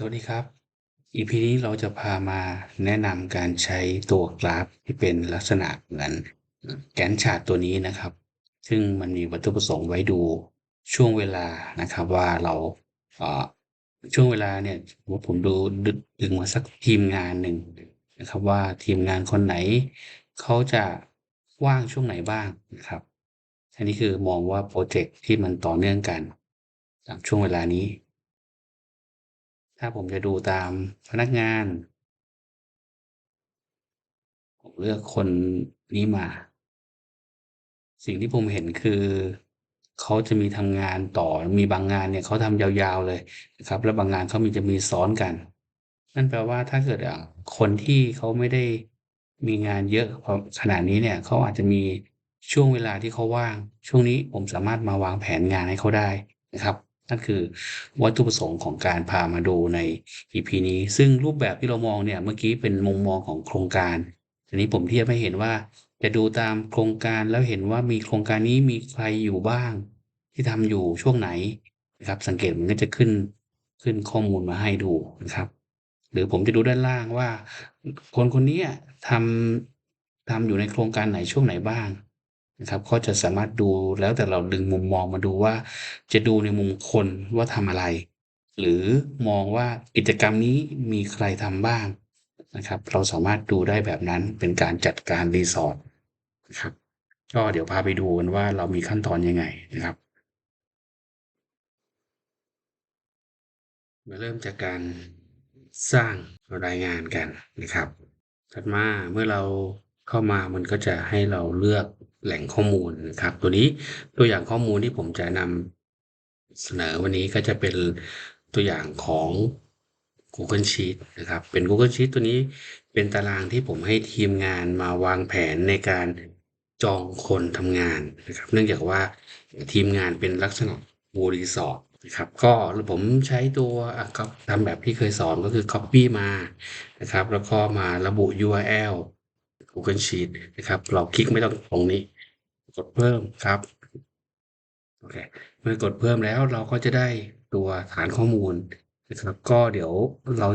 สวัสดีครับ EP นี้เราจะพามาแนะนำการใช้ตัวกราฟที่เป็นลักษณะเหมือนแกนชาร์ตตัวนี้นะครับ ซึ่งมันมีวัตถุประสงค์ไว้ดูช่วงเวลานะครับว่าเราเช่วงเวลาเนี่ยว่าผมดูดึดึงมาสักทีมงานหนึ่งนะครับว่าทีมงานคนไหนเขาจะว่างช่วงไหนบ้างนะครับอันนี้คือมองว่าโปรเจกต์ที่มันต่อเนื่องกันตามช่วงเวลานี้ ถ้าผมจะดูตามพนักงาน ผมเลือกคนนี้มา สิ่งที่ผมเห็นคือเขาจะมีทำงานต่อมีบางงานเนี่ยเขาทำยาวๆเลยนะครับ แล้วบางงานเขามีจะมีซ้อนกัน นั่นแปลว่าถ้าเกิดคนที่เขาไม่ได้มีงานเยอะขนาดนี้เนี่ยเขาอาจจะมีช่วงเวลาที่เขาว่าง ช่วงนี้ผมสามารถมาวางแผนงานให้เขาได้นะครับ นั่นคือวัตถุประสงค์ของการพามาดูใน EP นี้ ซึ่งรูปแบบที่เรามองเนี่ยเมื่อกี้เป็นมุมมองของโครงการทีนี้ผมเทียบให้เห็นว่าจะดูตามโครงการแล้วเห็นว่ามีโครงการนี้มีใครอยู่บ้าง ที่ทำอยู่ช่วงไหนนะครับ สังเกตมันก็จะขึ้นขึ้นข้อมูลมาให้ดูนะครับ หรือผมจะดูด้านล่างว่า คนคนนี้ทำทำอยู่ในโครงการไหนช่วงไหนบ้าง นะครับก็จะสามารถดูแล้วแต่เราดึงมุมมองมาดูว่า จะดูในมุมคนว่าทำอะไร หรือมองว่ากิจกรรมนี้มีใครทำบ้างนะครับ เราสามารถดูได้แบบนั้นเป็นการจัดการรีสอร์ทนะครับก็เดี๋ยวพาไปดูกันว่าเรามีขั้นตอนยังไงนะครับมาเริ่มจากการสร้างรายงานกันนะครับ ถัดมาเมื่อเราเข้ามามันก็จะให้เราเลือก แหล่งข้อมูลนะครับ ตัวนี้ตัวอย่างข้อมูลที่ผมจะนำเสนอวันนี้ก็จะเป็นตัวอย่างของ Google Sheet นะครับ เป็น Google Sheet ตัวนี้เป็นตารางที่ผมให้ทีมงานมาวางแผนในการจองคนทำงานนะครับ เนื่องจากว่าทีมงานเป็นลักษณะบูรีสอร์ทนะครับก็ผมใช้ตัวก็ทำแบบที่เคยสอนก็คือ Copy มานะครับ แล้วก็มาระบุ URL Google Sheet นะครับ เราคลิกไม่ต้องตรงนี้ กดเพิ่มครับโอเคเมื่อกดเพิ่มแล้วเราก็จะได้ตัวฐานข้อมูลนะครับก็เดี๋ยวเรา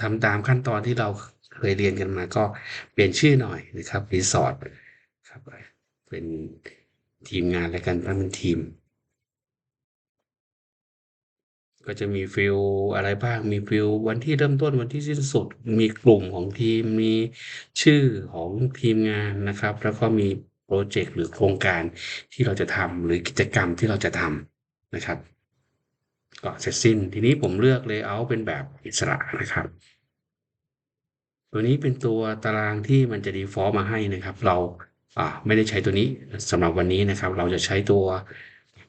ทำตามขั้นตอนที่เราเคยเรียนกันมาก็เปลี่ยนชื่อหน่อยนะครับรีสอร์ทครับเป็นทีมงานแล้วกันตั้งเป็นทีม ก็จะมีฟิลอะไรบ้างมีฟิลวันที่เริ่มต้นวันที่สิ้นสุด มีกลุ่มของทีมมีชื่อของทีมงานนะครับ แล้วก็มี โปรเจกต์หรือโครงการที่เราจะทำหรือกิจกรรมที่เราจะทำนะครับก็เสร็จสิ้น ทีนี้ผมเลือก Layout เป็นแบบอิสระนะครับ ตัวนี้เป็นตัวตารางที่มันจะ default มาให้นะครับ เราอ่าไม่ได้ใช้ตัวนี้สำหรับวันนี้นะครับ เราจะใช้ตัว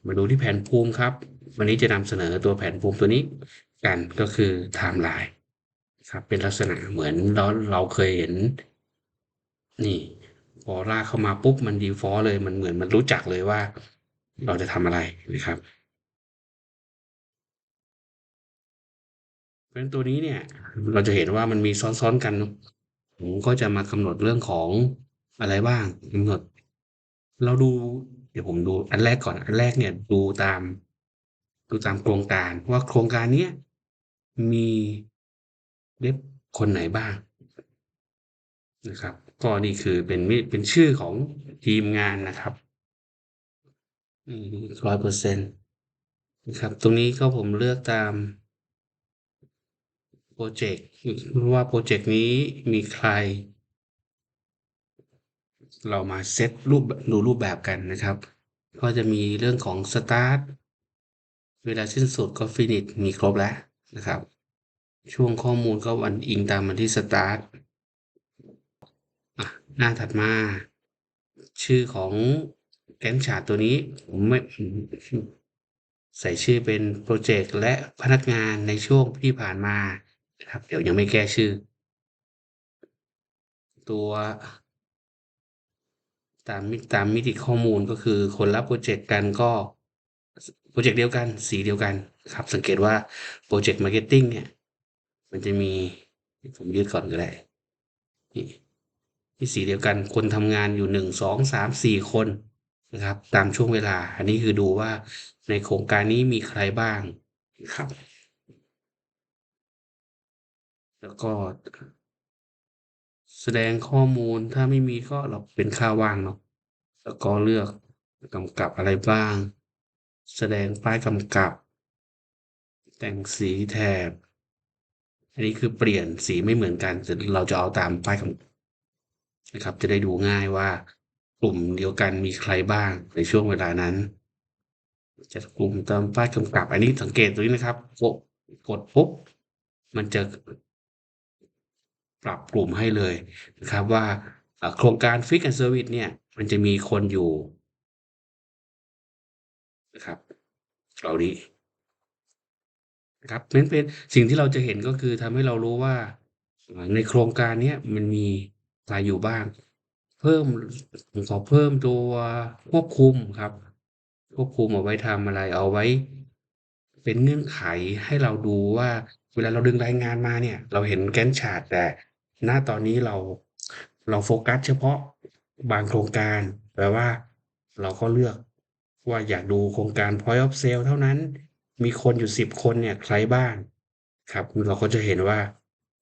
มาดูที่แผนภูมิครับ วันนี้จะนำเสนอตัวแผนภูมิตัวนี้กันก็คือไทม์ไลน์ครับเป็นลักษณะเหมือนเราเราเคยเห็นนี่ พอลากเข้ามาปุ๊บมัน default เลยมันเหมือนมันรู้จักเลยว่า เราจะทำอะไรนะครับเพราะฉะนั้นตัวนี้เนี่ย เราจะเห็นว่ามันมีซ้อนๆกันผมก็จะมากำหนดเรื่องของอะไรบ้างกำหนด เราดู เดี๋ยวผมดูอันแรกก่อนอันแรกเนี่ย ดูตาม ดูตามโครงการว่าโครงการเนี้ยมีเว็บคนไหนบ้างนะครับ ก็นี่คือเป็นมิเป็นชื่อของทีมงานนะครับอืมร้อยเปอร์เซ็นต์นะครับ ตรงนี้ก็ผมเลือกตามโปรเจกต์ว่าโปรเจกต์นี้มีใคร เรามาเซตรูปดูรูปแบบกันนะครับ ก็จะมีเรื่องของ start เวลาสิ้นสุดก็ finish มีครบแล้วนะครับ ช่วงข้อมูลก็วันอิงตามวันที่ start อะ หน้าถัดมา ชื่อของแกนชาร์ตตัวนี้ผมไม่ใส่ชื่อเป็นโปรเจกต์และพนักงานในช่วงที่ผ่านมานะครับ เดี๋ยวยังไม่แก้ชื่อ ตัว ตามมิตามมิติข้อมูลก็คือคนรับโปรเจกต์กันก็โปรเจกต์เดียวกัน สีเดียวกันครับ สังเกตว่าโปรเจกต์มาร์เก็ตติ้งเนี่ย มันจะมี ผมยืดก่อนก็ได้นี่ ที่สีเดียวกันคนทำงานอยู่หนึ่งสองสามสี่คนนะครับ ตามช่วงเวลา อันนี้คือดูว่าในโครงการนี้มีใครบ้างครับ แล้วก็แสดงข้อมูลถ้าไม่มีก็เราเป็นค่าว่างเนาะแล้วก็เลือกกำกับอะไรบ้าง แสดงป้ายกำกับ แต่งสีแถบ อันนี้คือเปลี่ยนสีไม่เหมือนกันแต่เราจะเอาตามป้ายกำกับ นะครับ จะได้ดูง่ายว่ากลุ่มเดียวกันมีใครบ้างในช่วงเวลานั้นจัดกลุ่มตามป้ายกำกับ อันนี้สังเกตตรงนี้นะครับกดกดปุ๊บมันจะปรับกลุ่มให้เลยนะครับว่าโครงการ Fix and Service เนี่ย มันจะมีคนอยู่นะครับเหล่านี้นะครับนั้นเป็นสิ่งที่เราจะเห็นก็คือทำให้เรารู้ว่าในโครงการนี้มันมี ใครอยู่บ้างเพิ่มผมขอเพิ่มตัวควบคุมครับ ควบคุมเอาไว้ทำอะไรเอาไว้ เป็นเงื่อนไขให้เราดูว่า เวลาเราดึงรายงานมาเนี่ย เราเห็น Gantt chart แต่ณตอนนี้เราเราโฟกัสเฉพาะบางโครงการแปลว่า เราก็เลือกว่าอยากดูโครงการ Point of Sale เท่านั้น มีคนอยู่10คนเนี่ยใครบ้างครับ เราก็จะเห็นว่า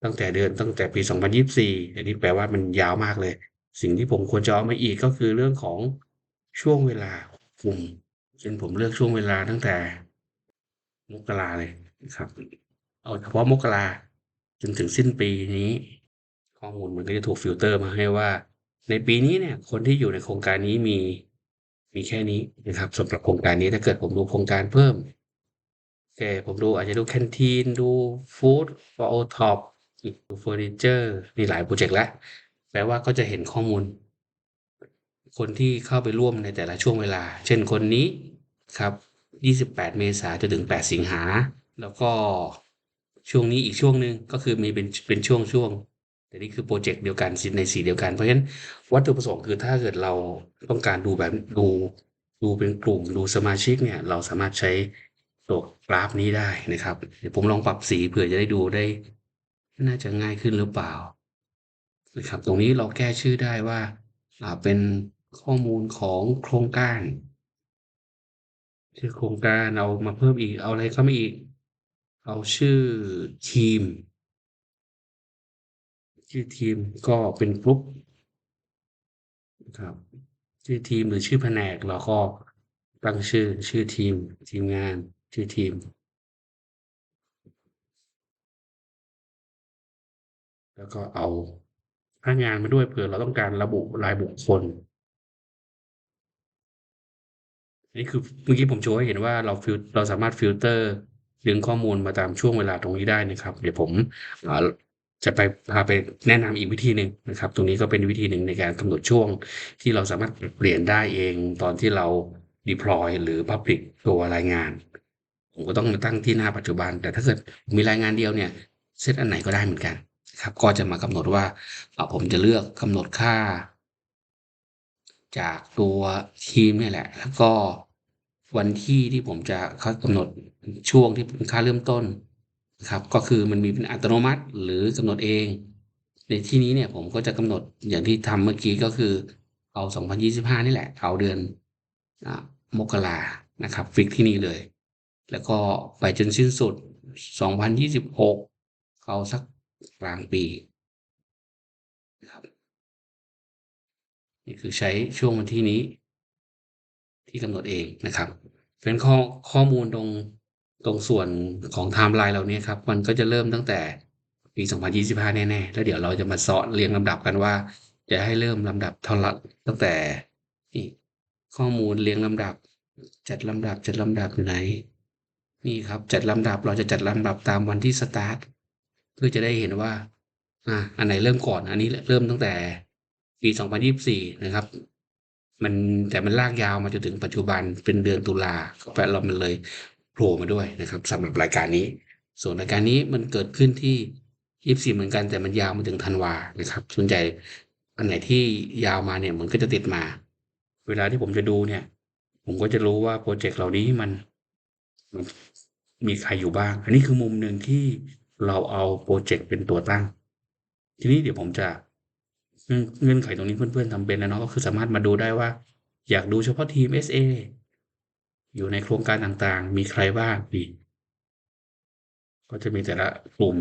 ตั้งแต่เดือนตั้งแต่ปี 2024 อันนี้แปลว่ามันยาวมากเลย สิ่งที่ผมควรจะเอามาอีกก็คือเรื่องของช่วงเวลาควบคุมเช่นผมเลือกช่วงเวลาตั้งแต่ มกราเลยนะครับ เอาเฉพาะมกราจนถึงสิ้นปีนี้ ข้อมูลมันก็จะถูกฟิลเตอร์มาให้ว่า ในปีนี้เนี่ย คนที่อยู่ในโครงการนี้มีมีแค่นี้นะครับสำหรับโครงการนี้ถ้าเกิดผมดูโครงการเพิ่มโอเคผมดูอาจจะดูแคนทีนดูฟู้ด for OTOP ดู เฟอร์นิเจอร์มีหลายพรเจกต์แล้วแปลว่าก็จะเห็นข้อมูล คนที่เข้าไปร่วมในแต่ละช่วงเวลา เช่นคนนี้ครับ 28 เมษายนจนถึง 8 สิงหา แล้วก็ช่วงนี้อีกช่วงหนึ่งก็คือมีเป็นเป็นช่วงๆแต่นี่คือพรเจกต์เดียวกันสิในสีเดียวกันเพราะฉะนั้นวัตถุประสงค์คือถ้าเกิดเราต้องการดูแบบดูดูเป็นกลุ่มดูสมาชิกเนี่ยเราสามารถใช้ตัวกราฟนี้ได้นะครับ เดี๋ยวผมลองปรับสีเผื่อจะได้ดูได้ น่าจะง่ายขึ้นหรือเปล่านะครับตรงนี้เราแก้ชื่อได้ว่าเป็นข้อมูลของโครงการชื่อโครงการเอามาเพิ่มอีกเอาอะไรเข้ามาอีก เอาชื่อทีม ชื่อทีมก็เป็นกรุ๊ปนะครับชื่อทีมหรือชื่อแผนกเราก็ตั้งชื่อชื่อทีม ทีมงาน ชื่อทีม แล้วก็เอาพนักงานมาด้วยเผื่อเราต้องการระบุรายบุคคลนี่คือเมื่อกี้ผมโชว์ให้เห็นว่าเราฟิลเราสามารถฟิลเตอร์ดึงข้อมูลมาตามช่วงเวลาตรงนี้ได้นะครับ เดี๋ยวผมจะไปพาไปแนะนำอีกวิธีหนึ่งนะครับ ตรงนี้ก็เป็นวิธีหนึ่งในการกำหนดช่วงที่เราสามารถเปลี่ยนได้เองตอนที่เรา deploy หรือ public ตัวรายงาน ผมก็ต้องมาตั้งที่หน้าปัจจุบัน แต่ถ้าเกิดมีรายงานเดียวเนี่ยเซตอันไหนก็ได้เหมือนกัน ครับ ก็จะมากำหนดว่าผมจะเลือกกำหนดค่า จากตัวทีมนี่แหละ แล้วก็วันที่ที่ผมจะเขากำหนดช่วงที่เป็นค่าเริ่มต้นครับ ก็คือมันมีเป็นอัตโนมัติหรือกำหนดเอง ในที่นี้เนี่ยผมก็จะกำหนดอย่างที่ทำเมื่อกี้ก็คือเอา 2025 นี่แหละ เอาเดือนอมกรานะครับ ฟิกที่นี่เลย แล้วก็ไปจนสิ้นสุด 2026 เอาสัก กลางปีครับนี่คือใช้ช่วงวันที่นี้ ที่กำหนดเองนะครับเพราะฉะนั้นข้อข้อมูลตรงตรงส่วนของไทม์ไลน์เหล่านี้ครับ มันก็จะเริ่มตั้งแต่ปี 2025 แน่ๆ แล้วเดี๋ยวเราจะมาซ้อนเรียงลำดับกันว่า จะให้เริ่มลำดับเท่าไรตั้งแต่นี่ข้อมูลเรียงลำดับ จัดลำดับจัดลำดับอยู่ไหน นี่ครับ จัดลำดับเราจะจัดลำดับตามวันที่สตาร์ต เพื่อจะได้เห็นว่าอ่าอันไหนเริ่มก่อนอันนี้เริ่มตั้งแต่ปี2024นะครับ มันแต่มันลากยาวมาจนถึงปัจจุบันเป็นเดือนตุลาก็แปลว่ามันเลยโผล่มาด้วยนะครับสำหรับรายการนี้ ส่วนรายการนี้มันเกิดขึ้นที่24เหมือนกันแต่มันยาวมาถึงธันวานะครับ ส่วนใหญ่อันไหนที่ยาวมาเนี่ยมันก็จะติดมา เวลาที่ผมจะดูเนี่ย ผมก็จะรู้ว่าพรเจกต์เหล่านี้มัน มีใครอยู่บ้าง อันนี้คือมุมหนึ่งที่ เราเอาพรเจกต์เป็นตัวตั้ง ทีนี้เดี๋ยวผมจะเงื่อนไขตรงนี้เพื่อนๆทำเป็นแล้วเนาะก็คือสามารถมาดูได้ว่า อยากดูเฉพาะทีม SA อยู่ในโครงการต่างๆ มีใครบ้างนี่ก็จะมีแต่ละกลุ่ม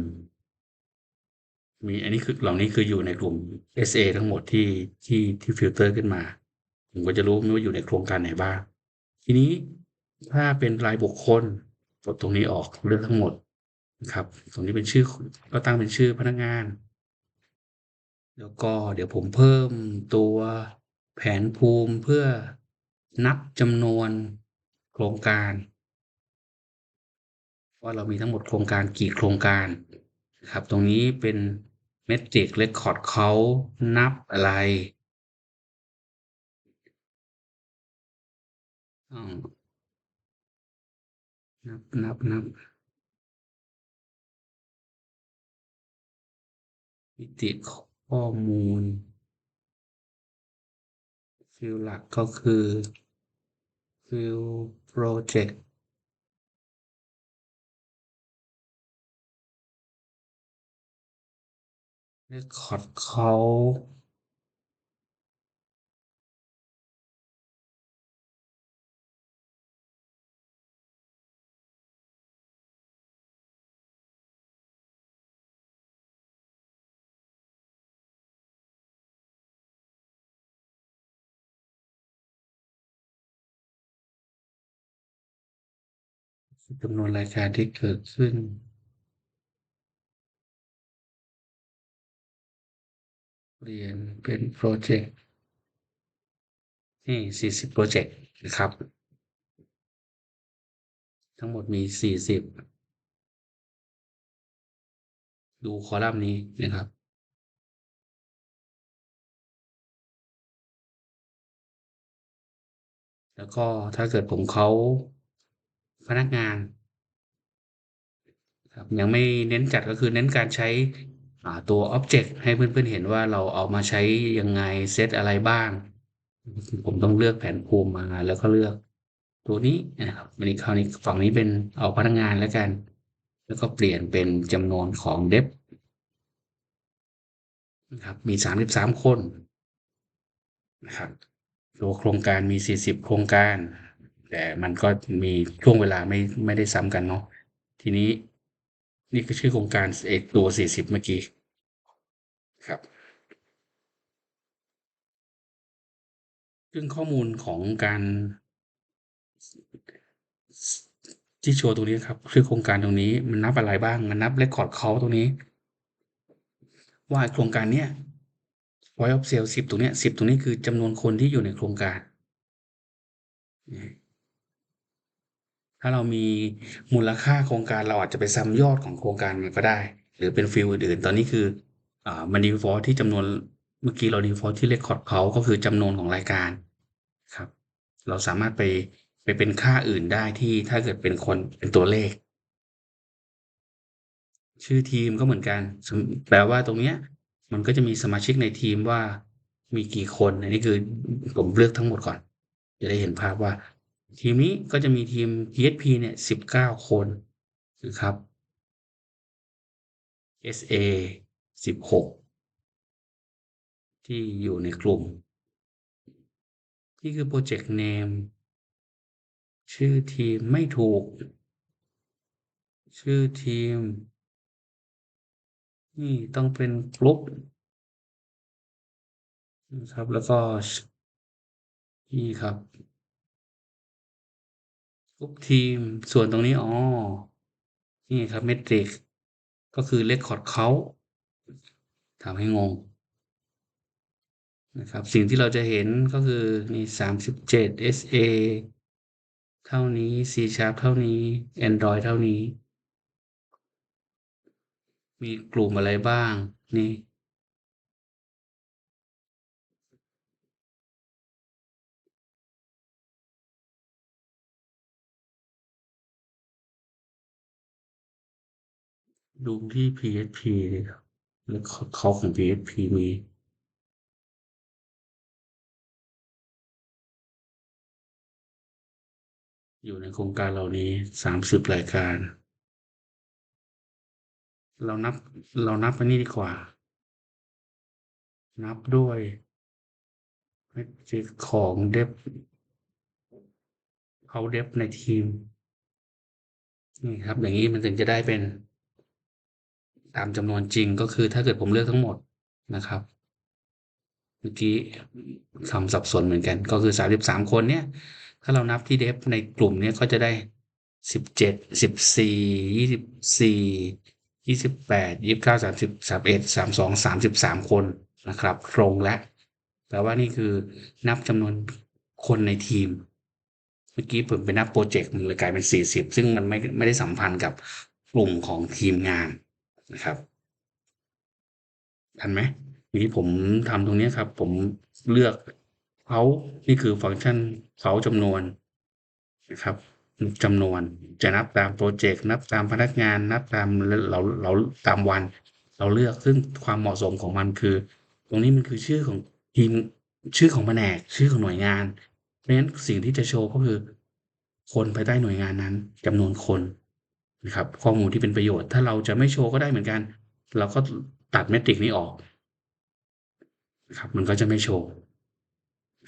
มีอันนี้คือเหล่านี้คืออยู่ในกลุ่ม SA ทั้งหมดที่ที่ที่ฟิลเตอร์ขึ้นมา ผมก็จะรู้ว่าอยู่ในโครงการไหนบ้าง ทีนี้ถ้าเป็นรายบุคคลกดตรงนี้ออกเลือกทั้งหมด นะครับตรงนี้เป็นชื่อก็ตั้งเป็นชื่อพนักงาน แล้วก็เดี๋ยวผมเพิ่มตัวแผนภูมิเพื่อนับจำนวนโครงการว่าเรามีทั้งหมดโครงการกี่โครงการครับ ตรงนี้เป็นเมทริกเรคคอร์ดเขานับอะไรอืมนับนับนับ มิติข้อมูล ฟิลหลักก็คือ ฟิลโปรเจกต์เรคคอร์ดเขา จำนวนรายการที่เกิดขึ้นเปลี่ยนเป็นโปรเจกต์นี่สี่สิบโปรเจกต์นะครับ ทั้งหมดมีสี่สิบดูคอลัมน์นี้นะครับ แล้วก็ถ้าเกิดผมเขา พนักงานครับยังไม่เน้นจัดก็คือเน้นการใช้อ่าตัว Object ให้เพื่อนๆเห็นว่าเราเอามาใช้ยังไงเซตอะไรบ้าง ผมต้องเลือกแผนภูมิมาแล้วก็เลือก ตัวนี้นะครับอันนี้คราวนี้ฝั่งนี้เป็นเอาพนักงานแล้วกัน แล้วก็เปลี่ยนเป็นจำนวนของเดฟนะครับมีสามสิบสามคนนะครับตัวโครงการมีสี่สิบโครงการ แต่มันก็มีช่วงเวลาไม่ไม่ได้ซ้ำกันเนาะทีนี้นี่คือชื่อโครงการเอกตัวสี่สิบเมื่อกี้ครับ ซึ่งข้อมูลของการที่โชว์ตรงนี้ครับคือโครงการตรงนี้มันนับอะไรบ้าง มันนับเรคคอร์ดเขาตรงนี้ ว่าโครงการเนี้ย point of sale สิบตรงเนี้ยสิบตรงนี้คือจำนวนคนที่อยู่ในโครงการาเรามีมูลค่าโครงการเราอาจจะไปซ้ำยอดของโครงการมันก็ได้ หรือเป็นฟิลอื่นๆ ตอนนี้คืออ่ามันดีฟอลที่จำนวนเมื่อกี้เราดีฟอลที่เรคคอร์ดเขาก็คือจำนวนของรายการครับ เราสามารถไปไปเป็นค่าอื่นได้ที่ถ้าเกิดเป็นคนเป็นตัวเลข ชื่อทีมก็เหมือนกัน แปลว่าตรงเนี้ย มันก็จะมีสมาชิกในทีมว่ามีกี่คน อันนี้คือผมเลือกทั้งหมดก่อน จะได้เห็นภาพว่า ทีมนี้ก็จะมีทีม PHP เนี่ยสิบเก้าคนนะครับ SA สิบหกที่อยู่ในกลุ่ม นี่คือ Project Name ชื่อทีมไม่ถูก ชื่อทีม นี่ต้องเป็นกลุ่มนะครับแล้วก็นี่ครับ กลุ่มทีมส่วนตรงนี้อ๋อนี่ครับเมทริกก็คือเรคคอร์ดเขาทำให้งงนะครับสิ่งที่เราจะเห็นก็คือนี่สามสิบเจ็ด SA เท่านี้ C Sharp เท่านี้ Android เท่านี้ มีกลุ่มอะไรบ้าง นี่ ดูที่ PHP เลยครับแล้วเขาของ PHP มีอยู่ในโครงการเหล่านี้สามสิบรายการ เรานับเรานับอันนี้ดีกว่า นับด้วยเมทริกของเดฟเขาเดฟในทีม นี่ครับ อย่างนี้มันถึงจะได้เป็น ตามจำนวนจริงก็คือถ้าเกิดผมเลือกทั้งหมดนะครับ เมื่อกี้ทำสับสนเหมือนกัน ก็คือสามสิบสามคนเนี่ย ถ้าเรานับที่เดฟในกลุ่มเนี้ยก็จะได้สิบเจ็ดสิบสี่ยี่สิบสี่ยี่สิบแปดยี่สิบเก้าสามสิบสามเอ็ดสามสองสามสิบสามคนนะครับ ตรงและแปลว่านี่คือนับจำนวนคนในทีม เมื่อกี้ผมไปนับโปรเจกต์มันเลยกลายเป็นสี่สิบซึ่งมันไม่ไม่ได้สัมพันธ์กับกลุ่มของทีมงาน นะครับทันไหมทีนี้ผมทำตรงนี้ครับ ผมเลือกเขานี่คือฟังก์ชันเขาจำนวนนะครับจำนวนจะนับตามโปรเจกต์นับตามพนักงานนับตามเราเราตามวัน เราเลือกซึ่งความเหมาะสมของมันคือ ตรงนี้มันคือชื่อของทีมชื่อของแผนกชื่อของหน่วยงาน เพราะฉะนั้นสิ่งที่จะโชว์ก็คือ คนภายใต้หน่วยงานนั้นจำนวนคน นะครับข้อมูลที่เป็นประโยชน์ ถ้าเราจะไม่โชว์ก็ได้เหมือนกัน เราก็ตัดเมตริกนี้ออกนะครับมันก็จะไม่โชว์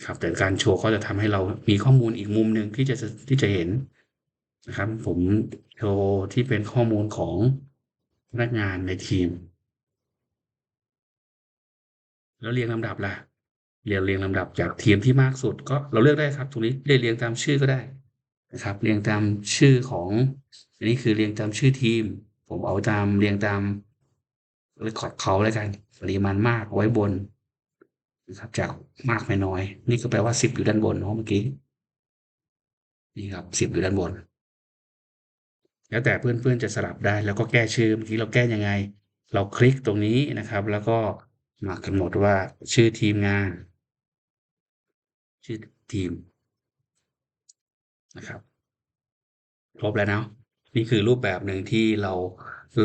ครับแต่การโชว์ก็จะทำให้เรามีข้อมูลอีกมุมหนึ่งที่จะที่จะเห็นนะครับ ผมโชว์ที่เป็นข้อมูลของพนักงานในทีม แล้วเรียงลำดับล่ะเรียงเรียงลำดับจากทีมที่มากสุด ก็เราเลือกได้ครับ ตรงนี้เรียงเรียงตามชื่อก็ได้ นะครับ เรียงตามชื่อของอันนี้คือเรียงตามชื่อทีม ผมเอาตามเรียงตามเรคคอร์ดเขาแล้วกัน ปริมาณมากไว้บนนะครับจากมากไปน้อย นี่ก็แปลว่าสิบอยู่ด้านบนเนาะเมื่อกี้นี่ครับสิบอยู่ด้านบน แล้วแต่เพื่อนๆจะสลับได้แล้วก็แก้ชื่อเมื่อกี้เราแก้ยังไง เราคลิกตรงนี้นะครับ แล้วก็มากำหนดว่าชื่อทีมงาน ชื่อทีม นะครับ ครบแล้วเนาะนี่คือรูปแบบหนึ่งที่เรา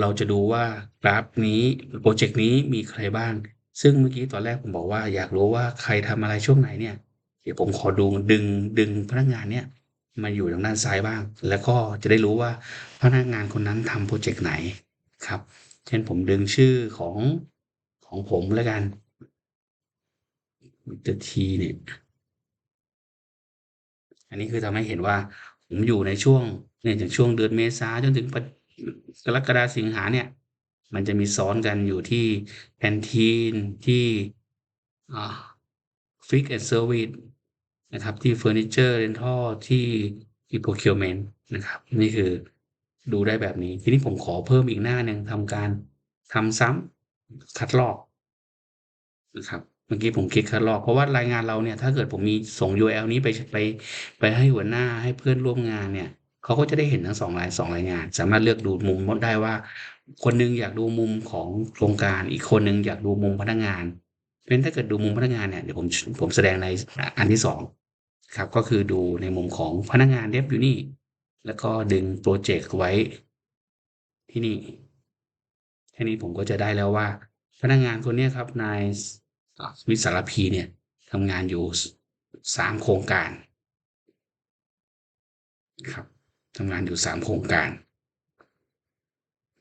เราจะดูว่ากราฟนี้โปรเจกต์นี้มีใครบ้าง ซึ่งเมื่อกี้ตอนแรกผมบอกว่า อยากรู้ว่าใครทำอะไรช่วงไหนเนี่ย เดี๋ยวผมขอดูดึงดึงพนักงานเนี่ยมาอยู่ทางด้านซ้ายบ้าง แล้วก็จะได้รู้ว่าพนักงานคนนั้นทำโปรเจกต์ไหนครับ เช่นผมดึงชื่อของของผมแล้วกันมิเตอร์ทีเนี่ย อันนี้คือทำให้เห็นว่าผมอยู่ในช่วงเนี่ยจากช่วงเดือนเมษาจนถึงกรกฎาสิงหาเนี่ย มันจะมีซ้อนกันอยู่ที่แพนทีนที่ฟิกแอนด์เซอร์วิสนะครับที่เฟอร์นิเจอร์เรนทัลที่ที่โปรคิวเมนนะครับ นี่คือดูได้แบบนี้ ทีนี้ผมขอเพิ่มอีกหน้าหนึ่งทำการทำซ้ำคัดลอกนะครับ เมื่อกี้ผมคลิกคัดลอกเพราะว่ารายงานเราเนี่ยถ้าเกิดผมมีส่ง URL นี้ไปไปไปให้หัวหน้าให้เพื่อนร่วมงานเนี่ยเขาก็จะได้เห็นทั้งสองรายสองรายงาน สามารถเลือกดูมุมได้ว่า คนนึงอยากดูมุมของโครงการ อีกคนนึงอยากดูมุมพนักงานเพราะฉะนั้นถ้าเกิดดูมุมพนักงานเนี่ยเดี๋ยวผมผมแสดงในอันที่สองครับก็คือดูในมุมของพนักงานเดฟอยู่นี่ แล้วก็ดึงโปรเจกต์ไว้ที่นี่แค่นี้ผมก็จะได้แล้วว่า พนักงานคนนี้ครับนาย วิสารพีเนี่ยทำงานอยู่สามโครงการครับทำงานอยู่สามโครงการ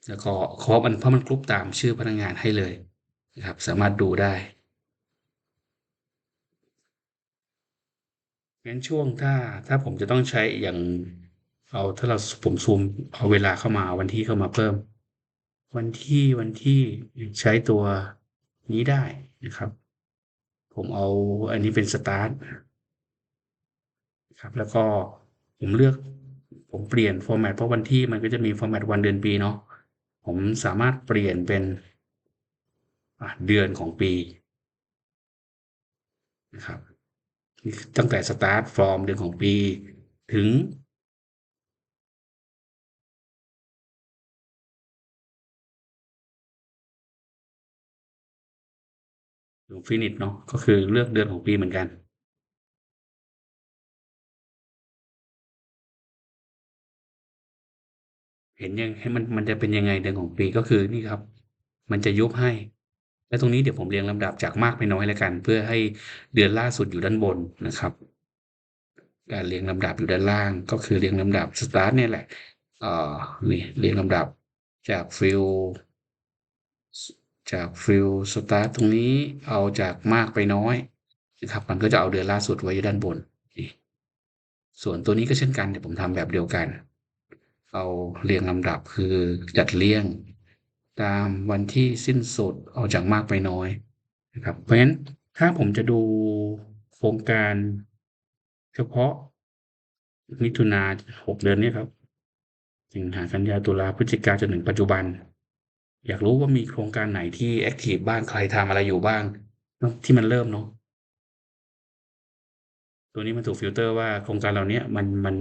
แล้วก็เพราะมันเพราะมันกรุ๊ปตามชื่อพนักงานให้เลยนะครับ สามารถดูได้งั้นช่วงถ้าถ้าผมจะต้องใช้อย่างเอาถ้าเราผมซูมเอาเวลาเข้ามาวันที่เข้ามาเพิ่ม วันที่วันที่ใช้ตัวนี้ได้นะครับ ผมเอาอันนี้เป็นสตาร์ทครับ แล้วก็ผมเลือกผมเปลี่ยนฟอร์แมตเพราะวันที่มันก็จะมีฟอร์แมตวันเดือนปีเนาะผมสามารถเปลี่ยนเป็นเดือนของปีนะครับตั้งแต่ start from เดือนของปี ถึง ฟินิชเนาะก็คือเลือกเดือนของปีเหมือนกันเห็นยังให้มันมันจะเป็นยังไงเดือนของปีก็คือนี่ครับ มันจะยุบให้ แล้วตรงนี้เดี๋ยวผมเรียงลำดับจากมากไปน้อยแล้วกัน เพื่อให้เดือนล่าสุดอยู่ด้านบนนะครับ การเรียงลำดับอยู่ด้านล่าง ก็คือเรียงลำดับสตาร์ทเนี่ยแหละเอ่อนี่เรียงลำดับจากฟิล จากฟิลสตาร์ตรงนี้เอาจากมากไปน้อยนะครับมันก็จะเอาเดือนล่าสุดไว้ด้านบน ส่วนตัวนี้ก็เช่นกันเดี๋ยวผมทำแบบเดียวกัน เอาเรียงลำดับคือจัดเรียง ตามวันที่สิ้นสุดเอาจากมากไปน้อยนะครับเพราะฉะนั้นถ้าผมจะดูโครงการเฉพาะมิถุนา6เดือนนี้ครับสิงหากันยาตุลาพฤศจิกาจนถึงปัจจุบัน อยากรู้ว่ามีโครงการไหนที่แอ็กทิฟบ้างใครทำอะไรอยู่บ้าง ที่มันเริ่มเนาะตัวนี้มันถูกฟิลเตอร์ว่าโครงการเหล่าเนี้ยมันมัน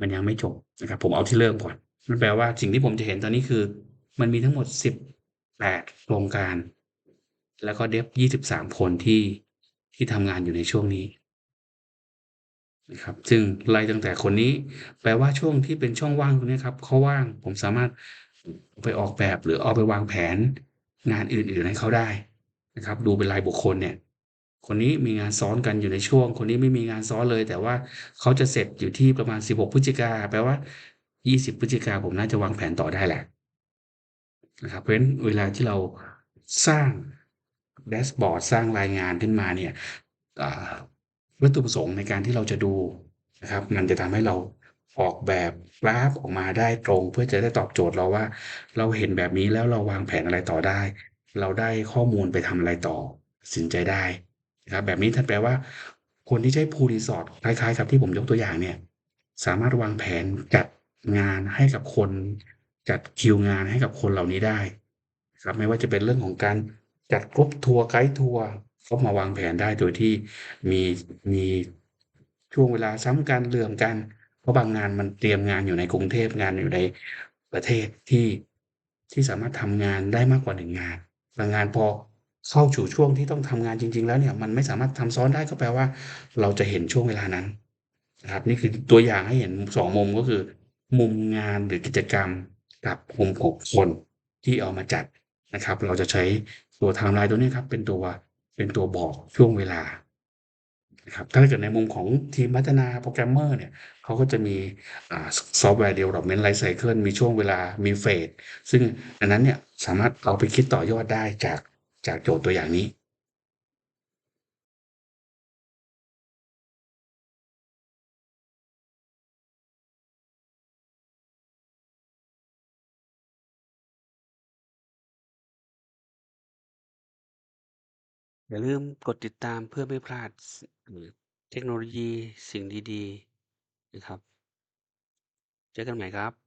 มันยังไม่จบนะครับ ผมเอาที่เริ่มก่อนมันแปลว่าสิ่งที่ผมจะเห็นตอนนี้คือ มันมีทั้งหมด18โครงการ แล้วก็ Dev 23คนที่ที่ทำงานอยู่ในช่วงนี้นะครับ ซึ่งไล่ตั้งแต่คนนี้ แปลว่าช่วงที่เป็นช่องว่างตรงนี้ครับเขาว่างผมสามารถ ไปออกแบบหรือเอาไปวางแผนงานอื่นๆให้เขาได้นะครับ ดูเป็นรายบุคคลเนี่ย คนนี้มีงานซ้อนกันอยู่ในช่วง คนนี้ไม่มีงานซ้อนเลย แต่ว่าเขาจะเสร็จอยู่ที่ประมาณ 16 พฤศจิกาแปลว่า 20 พฤศจิกาผมน่าจะวางแผนต่อได้แหละนะครับ เพราะฉะนั้นเวลาที่เราสร้างแดชบอร์ดสร้างรายงานขึ้นมาเนี่ยวัตถุประสงค์ในการที่เราจะดูนะครับ มันจะทำให้เรา ออกแบบกราฟออกมาได้ตรง เพื่อจะได้ตอบโจทย์เราว่า เราเห็นแบบนี้แล้วเราวางแผนอะไรต่อได้ เราได้ข้อมูลไปทำอะไรต่อสินใจได้นะครับแบบนี้ท่านแปลว่า คนที่ใช้ Pool Resort คล้ายๆกับที่ผมยกตัวอย่างเนี่ยสามารถวางแผนจัดงานให้กับคน จัดคิวงานให้กับคนเหล่านี้ได้ครับไม่ว่าจะเป็นเรื่องของการจัดกรุ๊ปทัวร์ไกด์ทัวร์เขามาวางแผนได้โดยที่มีมีช่วงเวลาซ้ำกันเหลื่อมกัน ราะบางงานมันเตรียมงานอยู่ในกรุงเทพงานอยู่ในประเทศที่ที่สามารถทำงานได้มากกว่า1งงานบางงานพอเข้าสู่ช่วงที่ต้องทำงานจริง ๆ แล้วเนี่ยมันไม่สามารถทำซ้อนได้ก็แปลว่า เราจะเห็นช่วงเวลานั้นนะครับ นี่คือตัวอย่างให้เห็น2มุมก็คือ มุมงานหรือกิจกรรมกับมุมของคนที่เอามาจัดนะครับ เราจะใช้ตัวไทม์ไลน์ตัวนี้ครับ เป็นตัวเป็นตัวบอกช่วงเวลา นะครับถ้าเกิดในมุมของทีมพัฒนาโปรแกรมเมอร์เนี่ยเขาก็จะมีซอฟต์แวร์เดเวลลอปเมนต์ไลฟ์ไซเคิลมีช่วงเวลามีเฟสซึ่งอันนั้นเนี่ยสามารถเอาไปคิดต่อยอดได้จากจากโจทย์ตัวอย่างนี้ อย่าลืมกดติดตามเพื่อไม่พลาดเทคโนโลยีสิ่งดี ๆ นะครับ เจอกันใหม่ครับ